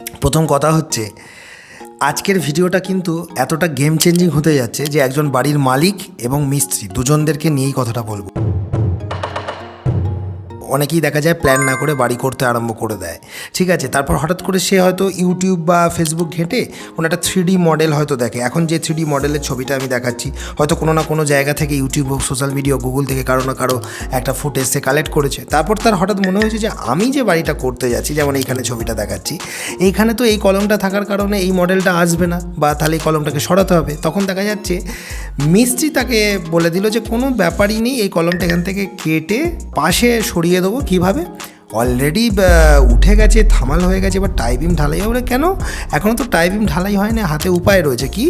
প্রথম কথা হচ্ছে, আজকের ভিডিওটা কিন্তু এতটা গেম চেঞ্জিং হতে যাচ্ছে যে একজন বাড়ির মালিক এবং মিস্ত্রি দুজনদেরকে নিয়েই কথাটা বলব। অনেকেই দেখা যায় প্ল্যান না করে বাড়ি করতে আরম্ভ করে দেয়। ঠিক আছে? তারপর হঠাৎ করে সে হয়তো ইউটিউব বা ফেসবুক ঘেঁটে কোনো একটা থ্রি মডেল হয়তো দেখে। এখন যে থ্রি মডেলের ছবিটা আমি দেখাচ্ছি, হয়তো কোনো না কোনো জায়গা থেকে ইউটিউব হোক সোশ্যাল মিডিয়া গুগল থেকে কারও না কারও একটা ফুটেজ সে কালেক্ট করেছে। তারপর তার হঠাৎ মনে হয়েছে যে আমি যে বাড়িটা করতে যাচ্ছি, যেমন এইখানে ছবিটা দেখাচ্ছি, এইখানে তো এই কলমটা থাকার কারণে এই মডেলটা আসবে না বা তাহলে এই কলমটাকে সরাতে হবে। তখন দেখা যাচ্ছে মিস্ত্রি তাকে বলে দিল যে কোনো ব্যাপারই নেই, এই কলমটা এখান থেকে কেটে পাশে সরিয়ে দেবো। কীভাবে? অলরেডি উঠে গেছে, থামাল হয়ে গেছে, এবার টাইবিম ঢালাই হবে। কেন? এখনও তো টাইবিম ঢালাই হয়নি, হাতে উপায় রয়েছে কি?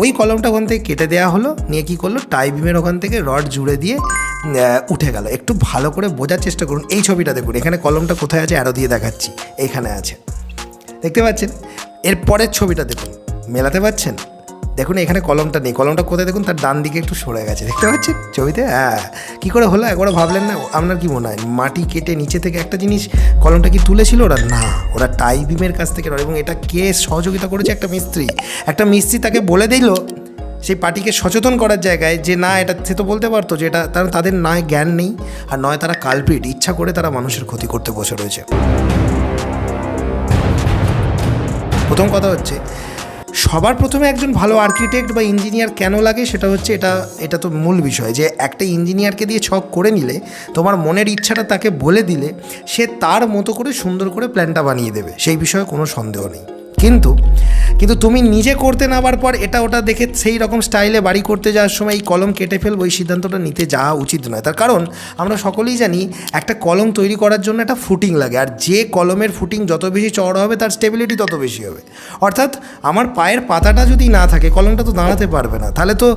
ওই কলমটা ওখান থেকে কেটে দেওয়া হলো, নিয়ে কী করল? টাইবিমের ওখান থেকে রড জুড়ে দিয়ে উঠে গেল। একটু ভালো করে বোঝার চেষ্টা করুন। এই ছবিটা দেখুন, এখানে কলমটা কোথায় আছে? আরও দিয়ে দেখাচ্ছি। এইখানে আছে। দেখতে পাচ্ছেন? এর পরের ছবিটা দেখুন। মেলাতে পাচ্ছেন দেখুন, এখানে কলমটা নেই। কলমটা কোথায়? দেখুন, তার ডান দিকে একটু সরে গেছে। দেখতে পাচ্ছেন ছবিতে? হ্যাঁ। কী করে হলো? একবার ভাবলেন না? আপনার কি মনে হয়? মাটি কেটে নিচে থেকে একটা জিনিস কলমটা কি তুলেছিল ওরা? না। ওরা টাই বিমের কাছ থেকে এবং এটা কে সহযোগিতা করেছে? একটা মিস্ত্রি। একটা মিস্ত্রি তাকে বলে দিল সেই পার্টিকে সচেতন করার জায়গায় যে, না, এটা সে তো বলতে পারতো যে, এটা তারা, তাদের নয় জ্ঞান নেই। আর নয়, তারা কালপিট ইচ্ছা করে তারা মানুষের ক্ষতি করতে বসে রয়েছে। প্রথম কথা হচ্ছে সবার প্রথমে একজন ভালো আর্কিটেক্ট বা ইঞ্জিনিয়ার কেন লাগে সেটা হচ্ছে এটা এটা তো মূল বিষয় যে একটা ইঞ্জিনিয়ারকে দিয়ে ছক করে নিলে, তোমার মনের ইচ্ছাটা তাকে বলে দিলে, সে তার মতো করে সুন্দর করে প্ল্যানটা বানিয়ে দেবে। সেই বিষয়ে কোনো সন্দেহ নেই। কিন্তু কিন্তু তুমি নিজে করতে নামার পর এটা ওটা দেখে সেই রকম স্টাইলে বাড়ি করতে যাওয়ার সময় এই কলম কেটে ফেলব, এই সিদ্ধান্তটা নিতে যাওয়া উচিত নয়। তার কারণ আমরা সকলেই জানি একটা কলম তৈরি করার জন্য একটা ফুটিং লাগে, আর যে কলমের ফুটিং যত বেশি চওড়া হবে, তার স্টেবিলিটি তত বেশি হবে। অর্থাৎ আমার পায়ের পাতাটা যদি না থাকে, কলমটা তো দাঁড়াতে পারবে না, তাহলে তো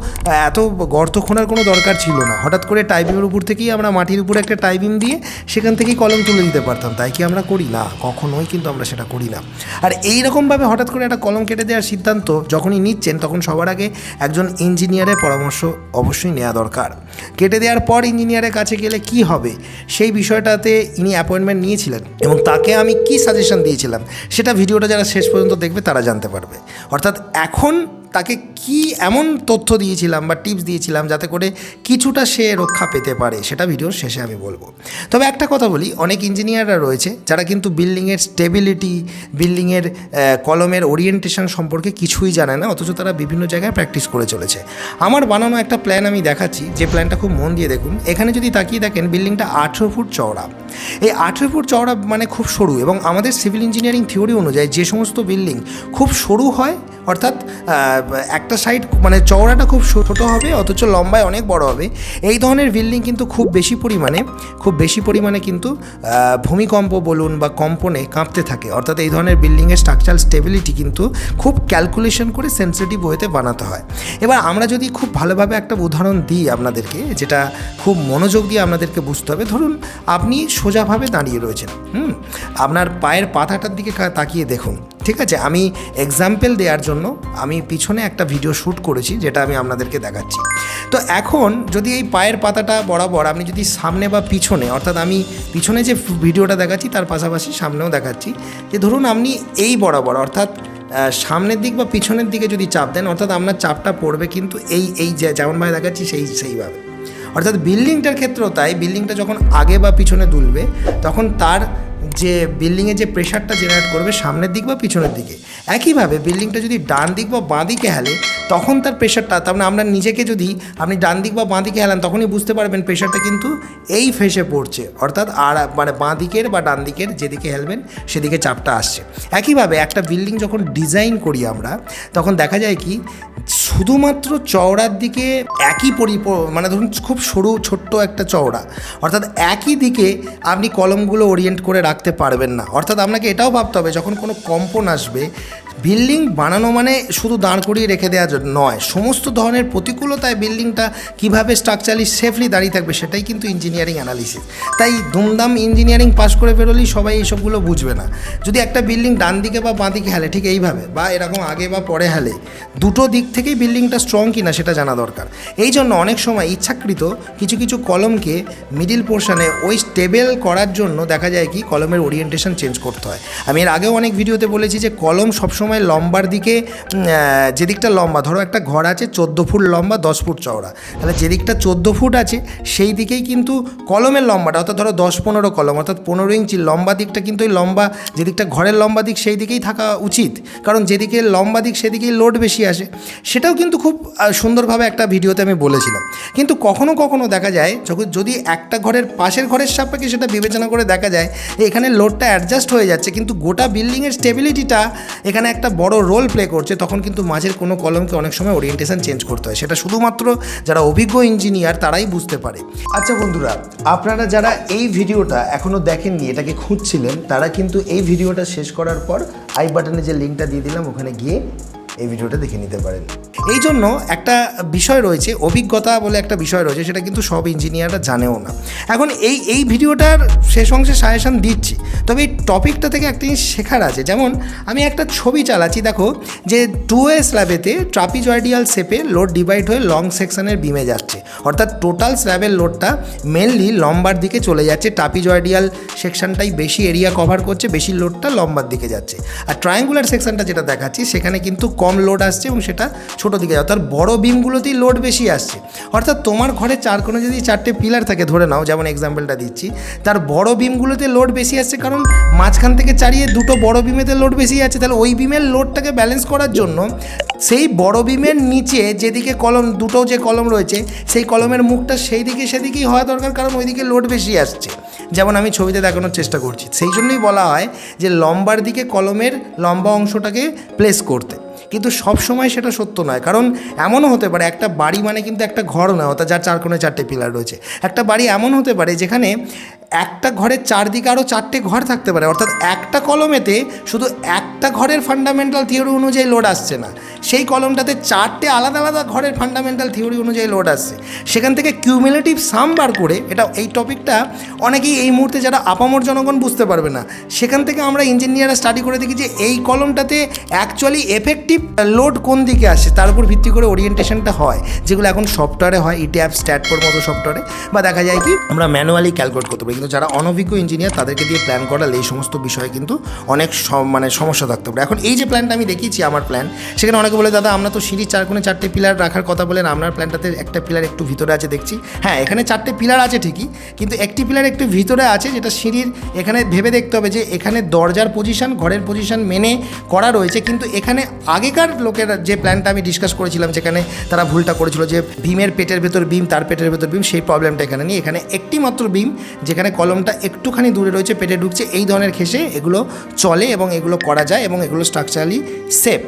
এত গর্ত খোঁড়ার কোনো দরকার ছিল না। হঠাৎ করে টাইপিংয়ের উপর থেকেই আমরা মাটির উপরে একটা টাইপিং দিয়ে সেখান থেকেই কলম তুলে দিতে পারতাম। তাই কি আমরা করি? না, কখনোই কিন্তু আমরা সেটা করি না। আর এই রকমভাবে হঠাৎ করে একটা কলম কেটে দেওয়ার সিদ্ধান্ত যখনই নিচ্ছেন, তখন সবার আগে একজন ইঞ্জিনিয়ারের পরামর্শ অবশ্যই নেওয়া দরকার। কেটে দেওয়ার পর ইঞ্জিনিয়ারের কাছে গেলে কি হবে সেই বিষয়টাতে ইনি অ্যাপয়েন্টমেন্ট নিয়েছিলেন এবং তাকে আমি কি সাজেশন দিয়েছিলাম সেটা ভিডিওটা যারা শেষ পর্যন্ত দেখবে তারা জানতে পারবে। অর্থাৎ এখন তাকে কি এমন তথ্য দিয়েছিলাম বা টিপস দিয়েছিলাম যাতে করে কিছুটা সে রক্ষা পেতে পারে সেটা ভিডিওর শেষে আমি বলব। তবে একটা কথা বলি, অনেক ইঞ্জিনিয়াররা রয়েছে যারা কিন্তু বিল্ডিংয়ের স্টেবিলিটি বিল্ডিংয়ের কলমের ওরিয়েন্টেশন সম্পর্কে কিছুই জানে না, অথচ তারা বিভিন্ন জায়গায় প্র্যাকটিস করে চলেছে। আমার বানানো একটা প্ল্যান আমি দেখাচ্ছি, যে প্ল্যানটা খুব মন দিয়ে দেখুন। এখানে যদি তাকিয়ে দেখেন বিল্ডিংটা আঠেরো ফুট চওড়া। এই আঠেরো ফুট চওড়া মানে খুব সরু এবং আমাদের সিভিল ইঞ্জিনিয়ারিং থিওরি অনুযায়ী যে সমস্ত বিল্ডিং খুব সরু হয়, অর্থাৎ একটা সাইড মানে চওড়াটা খুব ছোটো হবে, অথচ লম্বায় অনেক বড় হবে। এই ধরনের বিল্ডিং কিন্তু খুব বেশি পরিমাণে, খুব বেশি পরিমাণে কিন্তু ভূমিকম্প বলুন বা কম্পনে কাঁপতে থাকে। অর্থাৎ এই ধরনের বিল্ডিংয়ের স্ট্রাকচারাল স্টেবিলিটি কিন্তু খুব ক্যালকুলেশন করে সেন্সিটিভ ওয়েতে বানাতে হয়। এবার আমরা যদি খুব ভালোভাবে একটা উদাহরণ দিই আপনাদেরকে, যেটা খুব মনোযোগ দিয়ে আপনাদেরকে বুঝতে হবে। ধরুন, আপনি সোজাভাবে দাঁড়িয়ে রয়েছেন, হুম? আপনার পায়ের পাতাটার দিকে তাকিয়ে দেখুন। ঠিক আছে, আমি এক্সাম্পল দেওয়ার জন্য আমি পিছনে একটা ভিডিও শ্যুট করেছি, যেটা আমি আপনাদেরকে দেখাচ্ছি। তো এখন যদি এই পায়ের পাতাটা বরাবর আপনি যদি সামনে বা পিছনে, অর্থাৎ আমি পিছনে যে ভিডিওটা দেখাচ্ছি, তার পাশাপাশি সামনেও দেখাচ্ছি, যে ধরুন আপনি এই বরাবর, অর্থাৎ সামনের দিক বা পিছনের দিকে যদি চাপ দেন, অর্থাৎ আপনার চাপটা পড়বে কিন্তু এই এই যেমনভাবে দেখাচ্ছি, সেই, সেইভাবে। অর্থাৎ বিল্ডিংটার ক্ষেত্রেও তাই বিল্ডিংটা যখন আগে বা পিছনে দুলবে, তখন তার যে বিল্ডিংয়ে যে প্রেশারটা জেনারেট করবে সামনের দিক বা পিছনের দিকে। একইভাবে বিল্ডিংটা যদি ডান দিক বা বাঁ দিকে হেলে, তখন তার প্রেশারটা তার মানে আমরা নিজেকে যদি আপনি ডান দিক বা বাঁ দিকে হেলান, তখনই বুঝতে পারবেন প্রেশারটা কিন্তু এই ফেসে পড়ছে। অর্থাৎ আর মানে বাঁ দিকের বা ডান দিকের যেদিকে হেলবেন, সেদিকে চাপটা আসছে। একইভাবে একটা বিল্ডিং যখন ডিজাইন করি আমরা, তখন দেখা যায় কি শুধুমাত্র চওড়ার দিকে একই পরি মানে ধরুন খুব সরু, ছোট্ট একটা চওড়া। অর্থাৎ একই দিকে আপনি কলমগুলো ওরিয়েন্ট করে রাখতে পারবেন না। অর্থাৎ আপনাকে এটাও ভাবতে হবে, যখন কোনো কম্পন আসবে বিল্ডিং বানানো মানে শুধু দাঁড় করিয়ে রেখে দেওয়া নয়, সমস্ত ধরনের প্রতিকূলতায় বিল্ডিংটা কীভাবে স্ট্রাকচারালি সেফলি দাঁড়িয়ে থাকবে সেটাই কিন্তু ইঞ্জিনিয়ারিং অ্যানালিসিস তাই দুমদাম ইঞ্জিনিয়ারিং পাস করে বেরোলেই সবাই এইসবগুলো বুঝবে না। যদি একটা বিল্ডিং ডান দিকে বা বাঁ দিকে হেলে, ঠিক এইভাবে, বা এরকম আগে বা পরে হেলে, দুটো দিক থেকেই বিল্ডিংটা স্ট্রং কিনা সেটা জানা দরকার। এই জন্য অনেক সময় ইচ্ছাকৃত কিছু কিছু কলমকে মিডিল পোর্শনে ওই স্টেবেল করার জন্য দেখা যায় কি, কলমের ওরিয়েন্টেশন চেঞ্জ করতে হয়। আমি এর আগেও অনেক ভিডিওতে বলেছি যে কলম সবসময় লম্বার দিকে উম, আহ, যে দিকটা লম্বা ধরো একটা ঘর আছে চোদ্দ ফুট লম্বা দশ ফুট চওড়া। তাহলে যে দিকটা চোদ্দ ফুট আছে সেই দিকেই কিন্তু কলমের লম্বাটা অর্থাৎ ধরো দশ পনেরো কলম অর্থাৎ পনেরো ইঞ্চি লম্বা দিকটা কিন্তু ওই লম্বা যেদিকটা ঘরের লম্বা দিক সেই দিকেই থাকা উচিত। কারণ যেদিকে লম্বা দিক সেদিকেই লোড বেশি আসে। সেটাও কিন্তু খুব সুন্দরভাবে একটা ভিডিওতে আমি বলেছিলাম। কিন্তু কখনো কখনো দেখা যায় যখন যদি একটা ঘরের পাশের ঘরের সাপেক্ষে সেটা বিবেচনা করে দেখা যায় এখানে লোডটা অ্যাডজাস্ট হয়ে যাচ্ছে কিন্তু গোটা বিল্ডিংয়ের স্টেবিলিটিটা এখানে একটা বড় রোল প্লে করছে, তখন কিন্তু মাঝের কোনো কলমকে অনেক সময় ওরিয়েন্টেশন চেঞ্জ করতে হয়। সেটা শুধুমাত্র যারা অভিজ্ঞ ইঞ্জিনিয়ার তারাই বুঝতে পারে। আচ্ছা বন্ধুরা, আপনারা যারা এই ভিডিওটা এখনও দেখেননি, এটাকে খুঁজছিলেন, তারা কিন্তু এই ভিডিওটা শেষ করার পর আই বাটনে যে লিঙ্কটা দিয়ে দিলাম, ওখানে গিয়ে এই ভিডিওটা দেখে নিতে পারেন। এই জন্য একটা বিষয় রয়েছে, অভিজ্ঞতা বলে একটা বিষয় রয়েছে, সেটা কিন্তু সব ইঞ্জিনিয়াররা জানেও না। এখন এই এই ভিডিওটার শেষ অংশে সাজেশন দিচ্ছি। তবে এই টপিকটা থেকে একটা জিনিস শেখার আছে, যেমন আমি একটা ছবি চালাচ্ছি, দেখো, যে টু এ স্ল্যাবেতে ট্রাপিজয়েডিয়াল শেপে লোড ডিভাইড হয়ে লং সেকশনের বিমে যাচ্ছে। অর্থাৎ টোটাল স্ল্যাবের লোডটা মেনলি লম্বার দিকে চলে যাচ্ছে, ট্রাপিজয়েডিয়াল সেকশনটাই বেশি এরিয়া কভার করছে, বেশি লোডটা লম্বার দিকে যাচ্ছে। আর ট্রায়াঙ্গুলার সেকশনটা যেটা দেখাচ্ছি, সেখানে কিন্তু কম লোড আসছে এবং সেটা ছোটো দিকে যাচ্ছে অর্থাৎ বড় বিমগুলোতেই লোড বেশি আসছে। অর্থাৎ তোমার ঘরে চার কোণে যদি চারটে পিলার থাকে, ধরে নাও, যেমন এক্সাম্পলটা দিচ্ছি, তার বড় বিমগুলোতে লোড বেশি আসছে কারণ মাঝখান থেকে চারিয়ে দুটো বড় বিমেতে লোড বেশি আছে। তাহলে ওই বিমের লোডটাকে ব্যালেন্স করার জন্য সেই বড় বিমের নিচে যেদিকে কলম, দুটো যে কলম রয়েছে, সেই কলমের মুখটা সেই দিকে সেদিকেই হওয়া দরকার, কারণ ওইদিকে লোড বেশি আসছে। যেমন আমি ছবিতে দেখানোর চেষ্টা করছি। সেই জন্যই বলা হয় যে লম্বার দিকে কলমের লম্বা অংশটাকে প্লেস করতে। কিন্তু সব সময় সেটা সত্য নয়। কারণ এমনও হতে পারে, একটা বাড়ি মানে কিন্তু একটা ঘর নয় অর্থাৎ যার চার কোণে চারটে পিলার রয়েছে। একটা বাড়ি এমন হতে পারে যেখানে একটা ঘরের চারদিকে আরও চারটে ঘর থাকতে পারে, অর্থাৎ একটা কলমেতে শুধু একটা ঘরের ফান্ডামেন্টাল থিওরি অনুযায়ী লোড আসছে না। সেই কলমটাতে চারটে আলাদা আলাদা ঘরের ফান্ডামেন্টাল থিওরি অনুযায়ী লোড আসছে। সেখান থেকে কিউমুলেটিভ সাম বার করে, এটা এই টপিকটা অনেকেই এই মুহূর্তে যারা আপামর জনগণ বুঝতে পারবে না, সেখান থেকে আমরা ইঞ্জিনিয়াররা স্টাডি করে দেখি যে এই কলমটাতে অ্যাকচুয়ালি এফেক্টিভ লোড কোন দিকে আসে, তার উপর ভিত্তি করে ওরিয়েন্টেশনটা হয়, যেগুলো এখন সফটওয়্যারে হয় ইটিঅ্যাপ স্ট্যাটপোর মতো সফটওয়্যারে বা দেখা যায় কি, আমরা ম্যানুয়ালি ক্যালকুলেট করতে পারি, কিন্তু যারা অনভিজ্ঞ ইঞ্জিনিয়ার তাদেরকে দিয়ে প্ল্যান করালে এই সমস্ত বিষয়ে কিন্তু অনেক মানে সমস্যা থাকতে পারে। এখন এই যে প্ল্যানটা আমি দেখিয়েছি, আমার প্ল্যান সেখানে অনেকে বলে, দাদা, আমরা তো সিঁড়ির চার কোণে চারটে পিলার রাখার কথা বলেন, আপনার প্ল্যানটাতে একটা পিলার একটু ভিতরে আছে, দেখছি। হ্যাঁ এখানে চারটে পিলার আছে ঠিকই, কিন্তু একটি পিলার একটু ভিতরে আছে, যেটা সিঁড়ির এখানে ভেবে দেখতে হবে যে, এখানে দরজার পজিশন ঘরের পজিশন মেনে করা রয়েছে, কিন্তু এখানে আগেকার লোকের যে প্ল্যানটা আমি ডিসকাস করেছিলাম, যেখানে তারা ভুলটা করেছিল যে ভীমের পেটের ভেতর ভীম, তার পেটের ভেতর ভীম, সেই প্রবলেমটা এখানে নেই। এখানে একটি মাত্র বিম যেখানে কলমটা একটুখানি দূরে রয়েছে, পেটে ঢুকছে, এই ধরনের খেসে এগুলো চলে এবং এগুলো করা যায় এবং এগুলো স্ট্রাকচারালি সেফ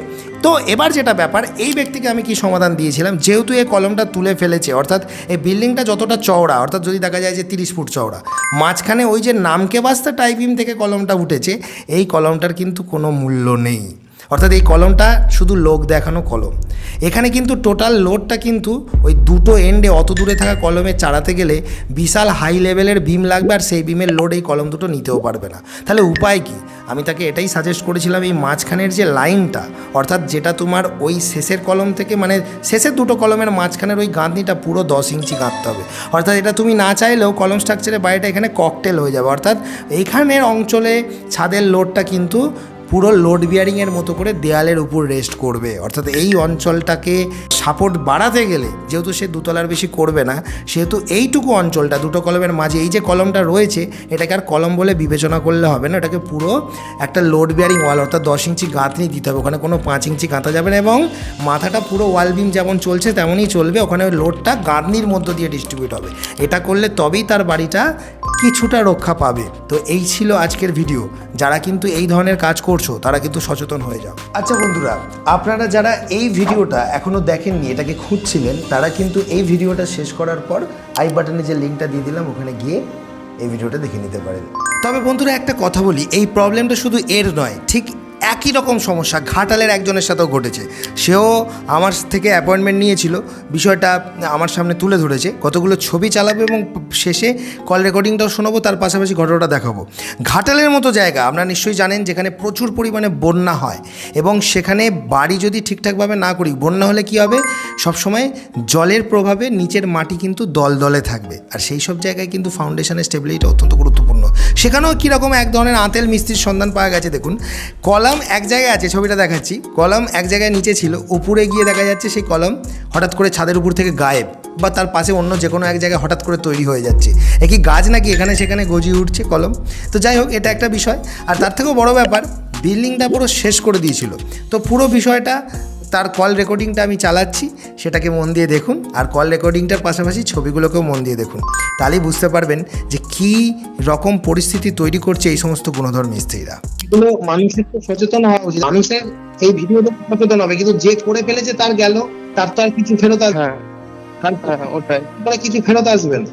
তো এবার যেটা ব্যাপার, এই ব্যক্তিকে আমি কি সমাধান দিয়েছিলাম? যেহেতু এই কলমটা তুলে ফেলেছে, অর্থাৎ এই বিল্ডিংটা যতটা চওড়া, অর্থাৎ যদি দেখা যায় যে তিরিশ ফুট চওড়া, মাঝখানে ওই যে নামকে বাস্তা টাইপিং থেকে কলমটা উঠেছে, এই কলমটার কিন্তু কোনো মূল্য নেই। অর্থাৎ এই কলমটা শুধু লোক দেখানো কলম। এখানে কিন্তু টোটাল লোডটা কিন্তু ওই দুটো এন্ডে অত দূরে থাকা কলমে চাড়াতে গেলে বিশাল হাই লেভেলের বিম লাগবে আর সেই বিমের লোড এই কলম দুটো নিতেও পারবে না। তাহলে উপায় কি? আমি তাকে এটাই সাজেস্ট করেছিলাম এই মাঝখানের যে লাইনটা অর্থাৎ যেটা তোমার ওই শেষের কলম থেকে মানে শেষের দুটো কলমের মাঝখানের ওই গাঁথনিটা পুরো দশ ইঞ্চি গাঁথতে হবে। অর্থাৎ এটা তুমি না চাইলেও কলম স্ট্রাকচারের বাইরেটা এখানে ককটেল হয়ে যাবে। অর্থাৎ এইখানের অঞ্চলে ছাদের লোডটা কিন্তু পুরো লোড বিয়ারিংয়ের মতো করে দেয়ালের উপর রেস্ট করবে। অর্থাৎ এই অঞ্চলটাকে সাপোর্ট বাড়াতে গেলে, যেহেতু সে দুতলার বেশি করবে না, সেহেতু এইটুকু অঞ্চলটা, দুটো কলমের মাঝে, এই যে কলমটা রয়েছে, এটাকে আর কলম বলে বিবেচনা করলে হবে না, এটাকে পুরো একটা লোড বিয়ারিং ওয়াল অর্থাৎ দশ ইঞ্চি গাঁথনি দিতে হবে। ওখানে কোনো পাঁচ ইঞ্চি গাঁথা যাবে না এবং মাথাটা পুরো ওয়াল বিম যেমন চলছে, তেমনই চলবে। ওখানে লোডটা গাঁথনির মধ্য দিয়ে ডিস্ট্রিবিউট হবে। এটা করলে তবেই তার বাড়িটা কিছুটা রক্ষা পাবে। তো এই ছিল আজকের ভিডিও যারা কিন্তু এই ধরনের কাজ করছ তারা কিন্তু সচেতন হয়ে যাও। আচ্ছা বন্ধুরা আপনারা যারা এই ভিডিওটা এখনও দেখেননি এটাকে খুঁজছিলেন তারা কিন্তু এই ভিডিওটা শেষ করার পর আই বাটনে যে লিঙ্কটা দিয়ে দিলাম ওখানে গিয়ে এই ভিডিওটা দেখে নিতে পারেন। তবে বন্ধুরা একটা কথা বলি এই প্রবলেমটা শুধু এর নয় ঠিক একই রকম সমস্যা, ঘাটালের একজনের সাথেও ঘটেছে। সেও আমার থেকে অ্যাপয়েন্টমেন্ট নিয়েছিল, বিষয়টা আমার সামনে তুলে ধরেছে, কতগুলো ছবি চালাবে এবং শেষে কল রেকর্ডিংটাও শোনাবো, তার পাশাপাশি ঘটনাটা দেখাবো। ঘাটালের মতো জায়গা, আপনারা নিশ্চয়ই জানেন যেখানে প্রচুর পরিমাণে বন্যা হয় এবং সেখানে বাড়ি যদি ঠিকঠাকভাবে না করি, বন্যা হলে কী হবে? সবসময় জলের প্রভাবে নিচের মাটি কিন্তু দল দলে থাকবে। আর সেই সব জায়গায় কিন্তু ফাউন্ডেশনের স্টেবিলিটি অত্যন্ত গুরুত্বপূর্ণ। সেখানেও কীরকম এক ধরনের আঁতেল মিস্ত্রির সন্ধান পাওয়া গেছে, দেখুন। কলাম এক জায়গায় আছে, ছবিটা দেখাচ্ছি। কলম এক জায়গায় নিচে ছিল, উপরে গিয়ে দেখা যাচ্ছে সেই কলম হঠাৎ করে ছাদের উপর থেকে গায়েব বা তার পাশে অন্য যে কোনো এক জায়গায় হঠাৎ করে তৈরি হয়ে যাচ্ছে। একই গাছ নাকি এখানে সেখানে গজিয়ে উঠছে কলম? তো যাই হোক, এটা একটা বিষয়। আর তার থেকেও বড় ব্যাপার, বিল্ডিংটা পুরো শেষ করে দিয়েছিল। তো পুরো বিষয়টা তার কল রেকর্ডিংটা আমি চালাচ্ছি সেটাকে মন দিয়ে দেখুন। আর কল রেকর্ডিংটার পাশাপাশি ছবিগুলোকেও মন দিয়ে দেখুন। তাহলেই বুঝতে পারবেন যে কি রকম পরিস্থিতি তৈরি করছে এই সমস্ত গুণধর মিস্ত্রিরা। এগুলো মানুষের তো সচেতন হওয়া উচিত। মানুষের এই ভিডিও দেখে সচেতন হবে কিন্তু যে করে ফেলেছে তার গেল তার তো আর কিছু ফেরত আসবে হ্যাঁ। হ্যাঁ ওটাই। পরে কিছু ফেরত আসবে না।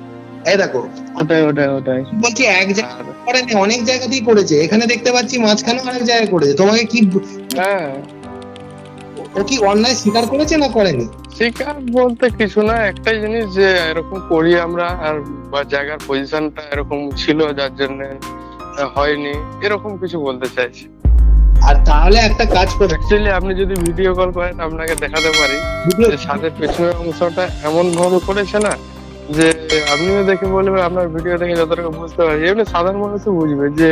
এই দেখো। ওটাই ওটাই ওটাই। বলছি এক জায়গায় করেনি অনেক জায়গাতেই করেছে। এখানে দেখতে পাচ্ছি মাঝখানেও অনেক জায়গায় করেছে। তোমাকে কি হ্যাঁ। ও কি অন্যায় স্বীকার করেছে না করেনি? স্বীকার বলতে কিছু না একটাই জিনিস যে এরকম করি আমরা আর বা জায়গার পজিশনটা এরকম ছিল যার জন্য হয়নি এরকম কিছু বলতে চাইছি। আর তাহলে একটা কাজ করে। অ্যাকচুয়ালি আপনি যদি ভিডিও কল করেন আপনাকে দেখাতে পারি যে ছাদের পেছনের অংশটা এমন ভাবে করেছে না যে আপনিও দেখে বলবেন আপনার ভিডিও দেখে যতটুকু বুঝতে পারছি, এমনি সাধারণ মানুষ বুঝবে যে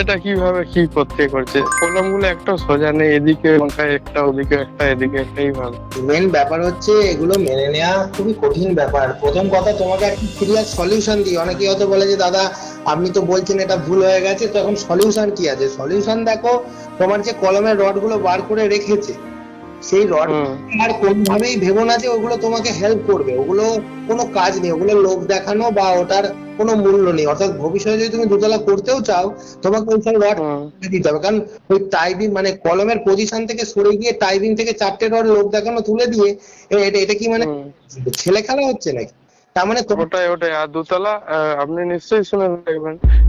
এটা কীভাবে কি করতে করছে। কলমগুলো একটাও সোজা নেই, এদিকে একটা, ওদিকে একটা, এদিকে একটা, এইভাবে। মেন ব্যাপার হচ্ছে এগুলো মেনে নেওয়া খুবই কঠিন ব্যাপার। প্রথম কথা, তোমাকে একটা ক্লিয়ার সলিউশন দিই। অনেকে হয়তো বলে যে, দাদা, আপনি তো বলছেন এটা ভুল হয়ে গেছে। তো এখন সলিউশন কি আছে? সলিউশন দেখো, তোমার যে কলমের রডগুলো বার করে রেখেছে সেই রড আর কোনোভাবেই ভেবো না যে ওগুলো তোমাকে হেল্প করবে। ওগুলো কোনো কাজ নেই ওগুলো লোক দেখানো বা ওটার কোনো মূল্য নেই। অর্থাৎ ভবিষ্যতে যদি তুমি দুতলা করতেও চাও তোমাকে ওই সব রড দিতে হবে। কারণ ওই টাইপিং মানে কলমের পজিশন থেকে সরে গিয়ে টাইপিং থেকে চারটে রড লোক দেখানো তুলে দিয়ে এটা এটা কি মানে ছেলে খেলা হচ্ছে নাকি? তার মানে ওটাই ওটাই। আর দুতলা আহ, আপনি নিশ্চয়ই শুনে দেখবেন। আহ,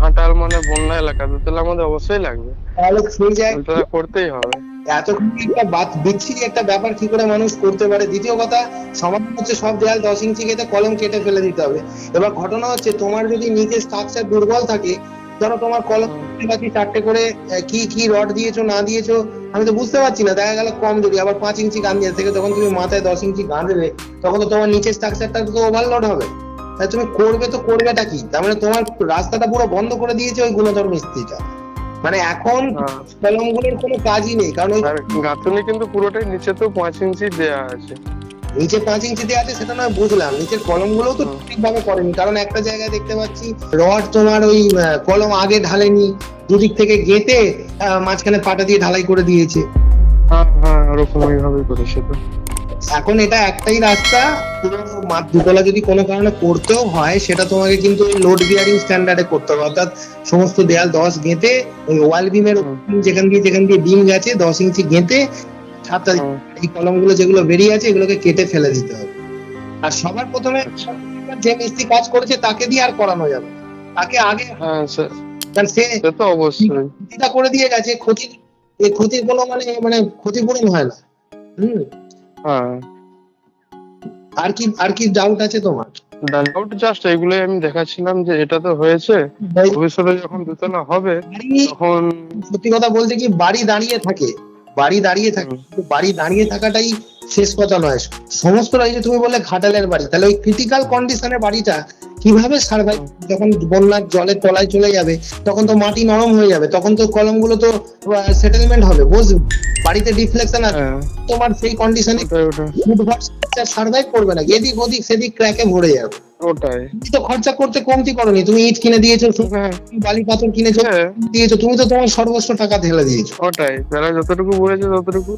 ঘাটাল মানে বন্যা এলাকা দুতলা আমাদের অবশ্যই লাগবে। তাহলে সেই জায়গায় করতেই হবে। এতক্ষণ একটা বাত বিচ্ছিরি একটা ব্যাপার কি করে মানুষ করতে পারে। দ্বিতীয় কথা সমাধান হচ্ছে সব দেয়াল দশ ইঞ্চি কেটে কলম কেটে ফেলে দিতে হবে। এবার ঘটনা হচ্ছে তোমার যদি নিচের স্ট্রাকচার দুর্বল থাকে ধরো তোমার কলম পাচ্ছি চারটে করে কি কি রড দিয়েছ না দিয়েছ আমি তো বুঝতে পারছি না দেখা গেল কম যদি আবার পাঁচ ইঞ্চি গান দিয়ে থেকে তখন তুমি মাথায় দশ ইঞ্চি গান দেবে তখন তো তোমার নিচের স্ট্রাকচারটা তো ওভারলোড হবে। তুমি করবে তো করবেটা কি? তার মানে তোমার রাস্তাটা পুরো বন্ধ করে দিয়েছে ওই গুণধর মিস্ত্রিটা। মানে এখন হ্যাঁ। কলমগুলোর কোনো কাজই নেই কারণ ওই গাঁথুনি কিন্তু পুরোটাই নিচে তো পাঁচ ইঞ্চি দেয়া আছে। নিচে পাঁচ ইঞ্চি দেওয়া আছে সেটা নয় বুঝলাম। নিচের কলমগুলোও তো ঠিকভাবে করেনি কারণ একটা জায়গায় দেখতে পাচ্ছি রড তোমার ওই কলম আগে ঢালেনি দুদিক থেকে গেঁথে মাঝখানে পাটা দিয়ে ঢালাই করে দিয়েছে। হ্যাঁ হ্যাঁ ওরকম ওইভাবেই করেছে তো। এখন এটা একটাই রাস্তা দুতলা যদি কোনো কারণে করতেও হয় সেটা তোমাকে কিন্তু লোড বিয়ারিং স্ট্যান্ডার্ডে করতে হবে। অর্থাৎ সমস্ত দেয়াল দশ গেঁথে ওই ওয়াল বিমের যেখান দিয়ে যেখান দিয়ে বিম গেছে দশ ইঞ্চি গেঁথে হুম, এই কলমগুলো যেগুলো বেরিয়ে আছে এগুলোকে কেটে ফেলে দিতে হবে। আর সবার প্রথমে যে মিস্ত্রি কাজ করেছে তাকে দিয়ে আর করানো যাবে। তাকে আগে হ্যাঁ সে- কারণ সে তো অবশ্যই। ক্ষতিটা করে দিয়ে গেছে ক্ষতি এই ক্ষতির কোনো মানে মানে ক্ষতিপূরণ হয় না। হুম। আর কি আর কি ডাউট আছে তোমার? ডাউট জাস্ট এগুলোই আমি দেখাচ্ছিলাম যে এটা তো হয়েছে। ভবিষ্যতে যখন দুতলা হবে তখন সত্যি কথা বলতে কি বাড়ি দাঁড়িয়ে থাকে। বাড়ি দাঁড়িয়ে থাকে। বাড়ি দাঁড়িয়ে থাকাটাই শেষ কথা নয়। সমস্ত রাজ্যে তুমি বললে ঘাটালের বাড়ি। তাহলে ওই ক্রিটিক্যাল কন্ডিশনের বাড়িটা কীভাবে সার্ভাইভ যখন বন্যার জলের তলায় চলে যাবে তখন তো মাটি নরম হয়ে যাবে তখন তো কলমগুলো তো সেটেলমেন্ট হবে বুঝলি? বাড়িতে ডিফ্লেকশন আছে হ্যাঁ। তোমার সেই কন্ডিশনে সার্ভাইভ করবে না। এদিক ওদিক সেদিক ক্র্যাকে ভরে যাবে। ওটাই। তো খরচা করতে কমতি করনি। তুমি ইট কিনে দিয়েছ হ্যাঁ। বালি পাথর কিনেছো হ্যাঁ, দিয়েছ তুমি তো তোমার সর্বস্ব টাকা ঢেলে দিয়েছ। ওটাই। যারা যতটুকু বলেছে ততটুকু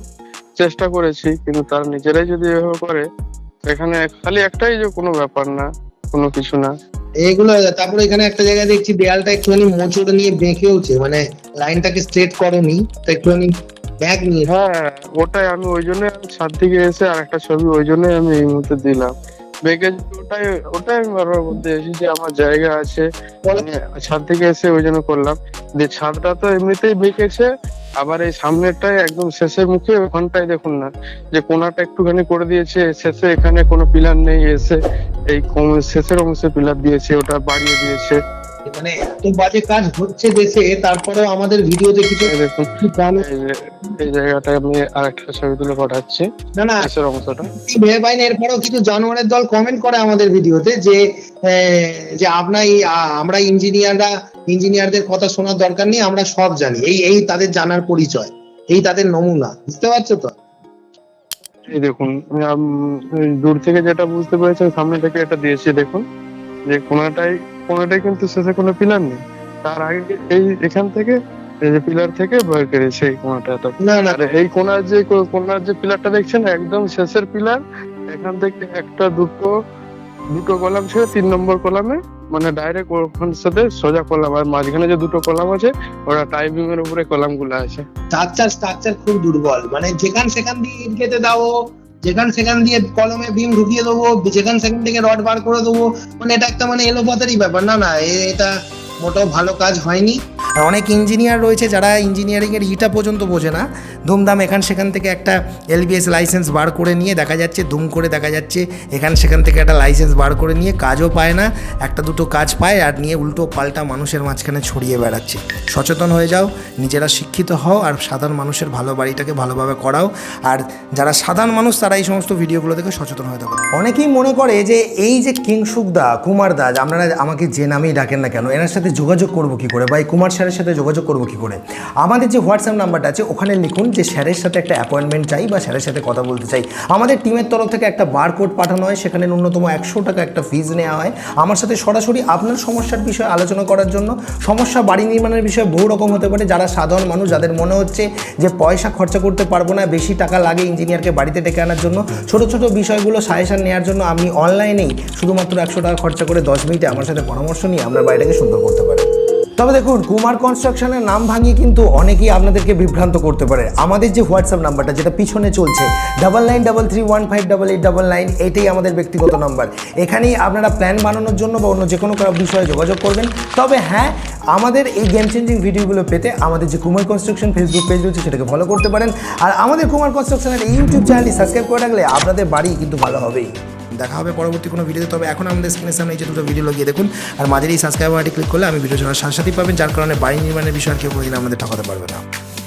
চেষ্টা করেছি কিন্তু তার নিজেরাই যদি এভাবে করে এখানে খালি একটাই যে কোনো ব্যাপার না। কোনো কিছু না। এগুলো তারপরে এখানে একটা জায়গায় দেখছি দেয়ালটা একটুখানি মোচড় নিয়ে বেঁকেওছে। মানে লাইনটাকে স্ট্রেট করেনি তো একটুখানি ব্যাগ নিয়ে। হ্যাঁ ওটাই আমি ওই জন্য আমি ছাদ থেকে এসে আর একটা ছবি ওই জন্যই আমি এই মুহূর্তে দিলাম। বেঁকে ওটাই ওটাই বারবার বলতে চাইছি যে আমার জায়গা আছে মানে ছাদ থেকে এসে ওই জন্য করলাম। যে ছাদটা তো এমনিতেই বেঁকেছে আবার এই সামনেরটাই একদম শেষের মুখে ওখানটায় দেখুন না, যে কোনাটা একটুখানি করে দিয়েছে, শেষে এখানে কোনো পিলার নেই, এসে এই শেষের অংশে পিলার দিয়েছে, ওটা বাড়িয়ে দিয়েছে। মানে এত বাজে কাজ হচ্ছে দেশে তারপরেও আমাদের ভিডিওতে কিছু এই জায়গাটা আমি আরেকটা ছবি তুলে পাঠাচ্ছি। না না। অংশটা। ভেবে পাইনি এরপরেও কিছু জানোয়ারের দল কমেন্ট করে আমাদের ভিডিওতে যে যে আপনার আমরা ইঞ্জিনিয়াররা ইঞ্জিনিয়ারদের কথা শোনার দরকার নেই আমরা সব জানি। এই এই তাদের জানার পরিচয় এই তাদের নমুনা বুঝতে পারছ তো? এই দেখুন দূর থেকে যেটা বুঝতে পেরেছেন সামনে থেকে এটা দিয়েছি দেখুন। যে কোনাটাই কোনাটাই কিন্তু শেষে কোনো পিলার নেই। তার আগে এই এখান থেকে এই যে পিলার থেকে বের করেছে এই কোনাটা না না। এই কোনার যে কোনার যে পিলারটা দেখছেন একদম শেষের পিলার এখান থেকে একটা দুটো দুটো কলাম ছিল তিন নম্বর কলামে মানে ডাইরেক্ট ওখান সাথে সোজা কলাম আর মাঝখানে যে দুটো কলাম আছে ওরা টাইমিং এর উপরে কলামগুলো আছে। স্ট্রাকচার স্ট্রাকচার খুব দুর্বল। মানে যেখান সেখান দিয়ে ইট দাও যেখান সেখান দিয়ে কলমে ভীম ঢুকিয়ে দেবো, যেখান সেখান থেকে রড বার করে দেবো মানে এটা একটা মানে এলোপাতারই ব্যাপার। না না এটা মোটেও ভালো কাজ হয়নি। আর অনেক ইঞ্জিনিয়ার রয়েছে যারা ইঞ্জিনিয়ারিংয়ের ইটা পর্যন্ত বোঝে না। ধুমধাম এখান সেখান থেকে একটা এলবিএস লাইসেন্স বার করে নিয়ে দেখা যাচ্ছে দুম করে দেখা যাচ্ছে, এখান সেখান থেকে একটা লাইসেন্স বার করে নিয়ে কাজও পায় না, একটা দুটো কাজ পায় আর নিয়ে উল্টো পাল্টা মানুষের মাঝখানে ছড়িয়ে বেড়াচ্ছে। সচেতন হয়ে যাও, নিজেরা শিক্ষিত হও আর সাধারণ মানুষের ভালো বাড়িটাকে ভালোভাবে করাও। আর যারা সাধারণ মানুষ, তারা এই সমস্ত ভিডিওগুলো থেকে সচেতন হয়ে থাকো। অনেকেই মনে করে যে এই যে কিংসুকদা কুমার দাস আপনারা আমাকে যে নামেই ডাকেন না কেন, এনার সাথে যোগাযোগ করব কি করে? বা এই কুমার স্যারের সাথে যোগাযোগ করব কী করে? আমাদের যে হোয়াটসঅ্যাপ নাম্বারটা আছে, ওখানে লিখুন যে স্যারের সাথে একটা অ্যাপয়েন্টমেন্ট চাই বা স্যারের সাথে কথা বলতে চাই। আমাদের টিমের তরফ থেকে একটা বারকোড পাঠানো হয়, সেখানে ন্যূনতম একশো টাকা একটা ফিজ নেওয়া হয়। আমার সাথে সরাসরি আপনার সমস্যার বিষয়ে আলোচনা করার জন্য, সমস্যা বাড়ি নির্মাণের বিষয়ে বহু রকম হতে পারে, যারা সাধারণ মানুষ, যাদের মনে হচ্ছে যে পয়সা খরচা করতে পারব না, বেশি টাকা লাগে ইঞ্জিনিয়ারকে বাড়িতে ডেকে আনার জন্য। ছোটো ছোটো বিষয়গুলো সাজেশন নেওয়ার জন্য আমি অনলাইনেই শুধুমাত্র একশো টাকা খরচা করে দশ মিনিটে আমার সাথে পরামর্শ নিয়ে আপনার বাড়িটাকে সুন্দর করতে পারেন। তবে দেখুন, কুমার কনস্ট্রাকশনের নাম ভাঙিয়ে কিন্তু অনেকেই আপনাদেরকে বিভ্রান্ত করতে পারে। আমাদের যে হোয়াটসঅ্যাপ নাম্বারটা, যেটা পিছনে চলছে double nine double three one five double eight double nine এটাই আমাদের ব্যক্তিগত নাম্বার। এখানেই আপনারা প্ল্যান বানানোর জন্য বা অন্য যে কোনো বিষয়ে যোগাযোগ করবেন। তবে হ্যাঁ আমাদের এই গেম চেঞ্জিং ভিডিওগুলো পেতে আমাদের যে কুমার কনস্ট্রাকশন ফেসবুক পেজ রয়েছে, সেটাকে ফলো করতে পারেন। আর আমাদের কুমার কনস্ট্রাকশনের ইউটিউব চ্যানেলটি সাবস্ক্রাইব করে রাখলে আপনাদের বাড়ি কিন্তু ভালো হবেই। দেখা হবে পরবর্তী কোনো ভিডিওতে তবে এখন আমাদের স্ক্রিনের সামনে এই যে দুটো ভিডিও লাগিয়ে দেখুন। আর মাঝের এই সাবস্ক্রাইব বাটনটি ক্লিক করলে আমি ভিডিও জানার সাথে পাবেন, যার কারণে বাড়ি নির্মাণের বিষয়ে আর কেউ কোনোদিন আমাদের ঠকাতে পারবে না।